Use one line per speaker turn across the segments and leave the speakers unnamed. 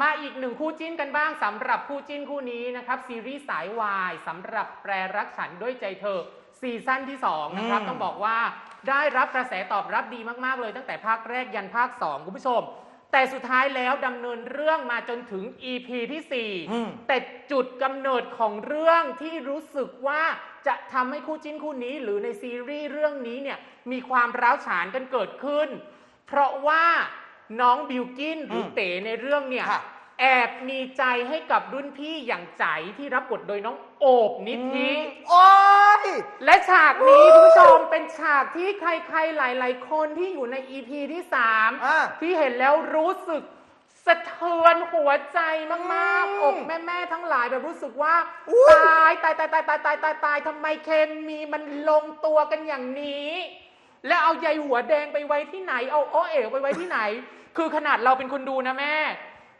มาอีกหนึ่งคู่จิ้นกันบ้างสำหรับคู่จิ้นคู่นี้นะครับซีรีส์สายวายสำหรับแปรรักฉันด้วยใจเธอซีซั่นที่2นะครับ
อืม
ต้องบอกว่าได้รับกระแสตอบรับดีมาก ๆ เลยตั้งแต่ภาคแรกยันภาค 2 คุณผู้ชม แต่สุดท้ายแล้วดำเนินเรื่องมาจนถึง EP ที่
อืม
4แต่จุดกำเนิดของเรื่องที่รู้สึกว่าจะทำให้คู่จิ้นคู่นี้ หรือในซีรีส์เรื่องนี้เนี่ยมีความร้าวฉานกันเกิดขึ้น เพราะว่า น้องบิวกินหรืออ
ม
เต๋ในเรื่องเนี่ย
ค่ะ
แอบมีใจให้กับรุ่นพี่อย่างใจที่รับบทโดยน้องโอบนิธิ
โอ้ย
และฉากนี้คุณผู้ชมเป็นฉากที่ใครๆ หลายๆ คนที่อยู่ใน EP ที่
อะ
3ที่เห็นแล้วรู้สึกสะเทือนหัวใจมาก
อืม
ๆอกแม่ ๆ ทั้งหลายแบบรู้สึกว่า
อุ๊ย
ตายตายตายตายตายตายตายตายทำไมเคมีมันลงตัวกันอย่างนี้ แล้วเอาใยหัวแดงไปไว้ที่ไหน เอาโอเอ๋ไปไว้ที่ไหน คือขนาดเราเป็นคนดูนะแม่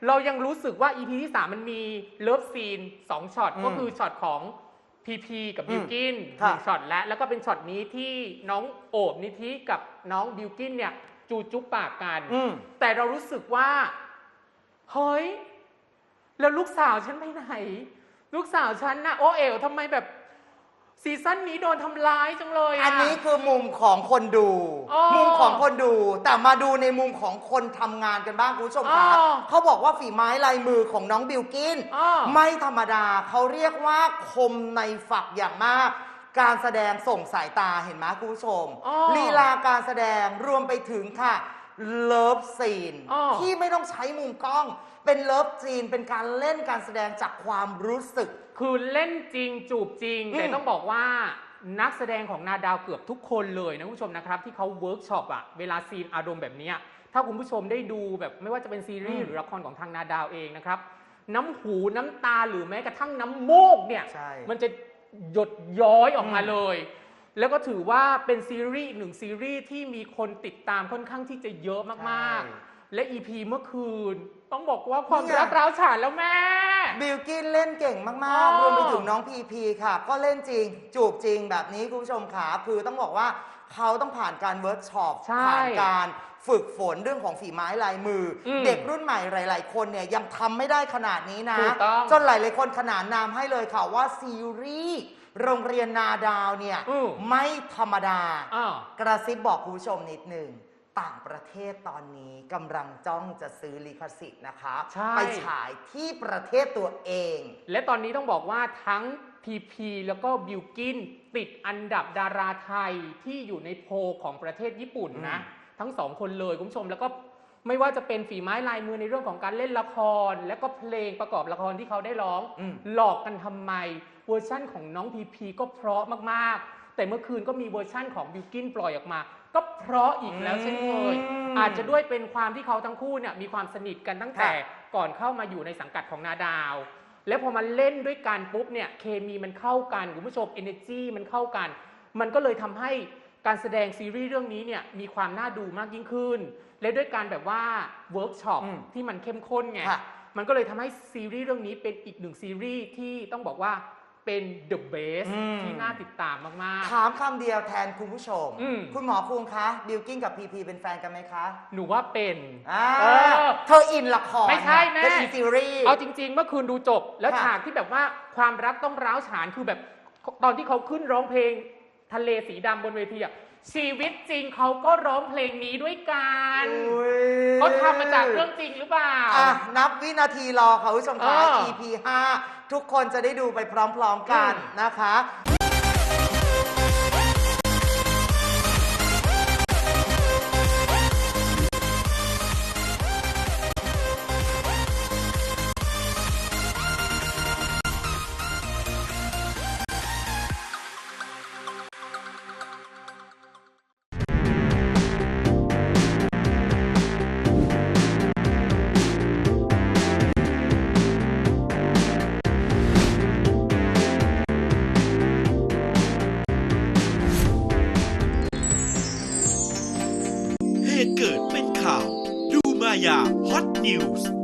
เรายังรู้สึกว่า EP ที่ 3 มันมีเลิฟซีน2ช็อต
อืม
ก็คือช็อตของพีพีกับบิวกินห
ค่ะ
นึ่งช็อตแล้ว แล้วก็เป็นช็อตนี้ที่น้องโอบนิธิกับน้องบิวกินเนี่ย จูจุ๊บปากกัน
อืม
แต่เรารู้สึกว่า เฮ้ย แล้วลูกสาวฉันไปไหน ลูกสาวฉันน่ะโอเอ๋วทำไมแบบ ซีซั่นนี้โดนทำร้ายจังเลยะ
อันนี้คือมุมของคนดู
อ๋อ
มุมของคนดู แต่มาดูในมุมของคนทำงานกันบ้างคุณผู้ชมคะ
อ๋อ
เขาบอกว่าฝีไม้ลายมือของน้องบิวกิน
อ๋อ
ไม่ธรรมดาเขาเรียกว่าคมในฝักอย่างมาก การแสดงส่งสายตาเห็นไหมคุณผู้ชม
อ๋อ
ลีลาการแสดงรวมไปถึงค่ะ เลิฟซีน
อ๋อ
ที่ไม่ต้องใช้มุมกล้อง เป็นเลิฟซีนเป็นการเล่นการแสดงจากความรู้สึก
คือเล่นจริงจูบจริง
อืม
แต่ต้องบอกว่านักแสดงของนาดาวเกือบทุกคนเลยนะคุณผู้ชมนะครับ ที่เขาเวิร์กช็อปอะเวลาซีนอารมณ์แบบเนี้ยถ้าคุณผู้ชมได้ดูแบบไม่ว่าจะเป็นซีรีส์หรือละครของทางนาดาวเองนะครับ น้ำหูน้ำตาหรือแม้กระทั่งน้ำมูกเนี่ย
ใช่
มันจะหยดย้อยออกมา
อืม
เลย แล้วก็ถือว่าเป็นซีรีส์อีกหนึ่งซีรีส์ที่มีคนติดตามค่อนข้างที่จะเยอะมากๆ และ EP เมื่อคืน ต้องบอกว่าความรักร้าวฉานแล้วแม่
บิลกินเล่นเก่งมาก
อ๋
ๆ
อ
รวมไปถึงน้องพีพีค่ะ ก็เล่นจริง จูบจริงแบบนี้คุณผู้ชมขาคือต้องบอกว่าเขาต้องผ่านการเวิร์กช็อป
ใช่
ผ่านการฝึกฝนเรื่องของฝีไม้ลายมืออ
ม
เด็กรุ่นใหม่หลาย ๆ คนเนี่ยยังทำไม่ได้ขนาดนี้นะ
ถูกต้อง
จนหลายๆคนขนานนามให้เลยค่ะว่าซีรีส์โรงเรียนนาดาวเนี่ย
อืม
ไม่ธรรมดา
อ้าว
กระซิบบอกคุณผู้ชมนิดหนึ่ง ต่างประเทศตอนนี้กำลังจ้องจะซื้อลิขสิทธิ์นะคะ
ใช่
ไปฉายที่ประเทศตัวเอง
และตอนนี้ต้องบอกว่าทั้ง PP แล้วก็บิวกินติดอันดับดาราไทยที่อยู่ในโพลของประเทศญี่ปุ่นนะ ทั้งสองคนเลยคุณผู้ชมแล้วก็ไม่ว่าจะเป็นฝีไม้ลายมือในเรื่องของการเล่นละคร และก็เพลงประกอบละครที่เขาได้ร้อง
อืม
หลอกกันทำไมเวอร์ชั่นของน้องพีพีก็เพราะมากๆ แต่เมื่อคืนก็มีเวอร์ชั่นของบิวกินปล่อยออกมา ก็เพราะอีกแล้วเช่นเคย
อืม
อาจจะด้วยเป็นความที่เขาทั้งคู่เนี่ยมีความสนิทกันตั้งแต่
ค่ะ
ก่อนเข้ามาอยู่ในสังกัดของนาดาว แล้วพอมาเล่นด้วยกันปุ๊บเนี่ยเคมีมันเข้ากันคุณผู้ชม energy มันเข้ากัน มันก็เลยทำให้การแสดงซีรีส์เรื่องนี้เนี่ยมีความน่าดูมากยิ่งขึ้น และด้วยการแบบว่าเวิร์กช็อป
อืม
ที่มันเข้มข้นไง
ค่ะ
มันก็เลยทำให้ซีรีส์เรื่องนี้เป็นอีกหนึ่งซีรีส์ที่ต้องบอกว่า เป็น the best
อืม
ที่น่าติดตามมาก
ถามคำเดียวแทนคุณผู้ชม
อืม
คุณหมอคุงคะบิลกิ้งกับพีพีเป็นแฟนกันไหมคะ
ๆ หนูว่าเป็น
อ่า
เออ
เธออินละคร
ไม่ใช่แม่
เป็นอีซีรีส์
เอาจริง ๆ เมื่อคืนดูจบ แล้ว
ค่ะ
ฉากที่แบบว่าความรักต้องร้าวฉานคือแบบตอนที่เขาขึ้นร้องเพลงทะเลสีดำบนเวทีอะชีวิตจริงเขาก็ร้องเพลงนี้ด้วยกัน
อุ๊ย
เขาทำมาจากเรื่องจริงหรือเปล่า
อะนับวินาทีรอค่ะคุณผู้ชมคะ
เออ
EP 5 ทุกคนจะได้ดูไปพร้อมๆกัน
อืม
นะคะ
เหตุ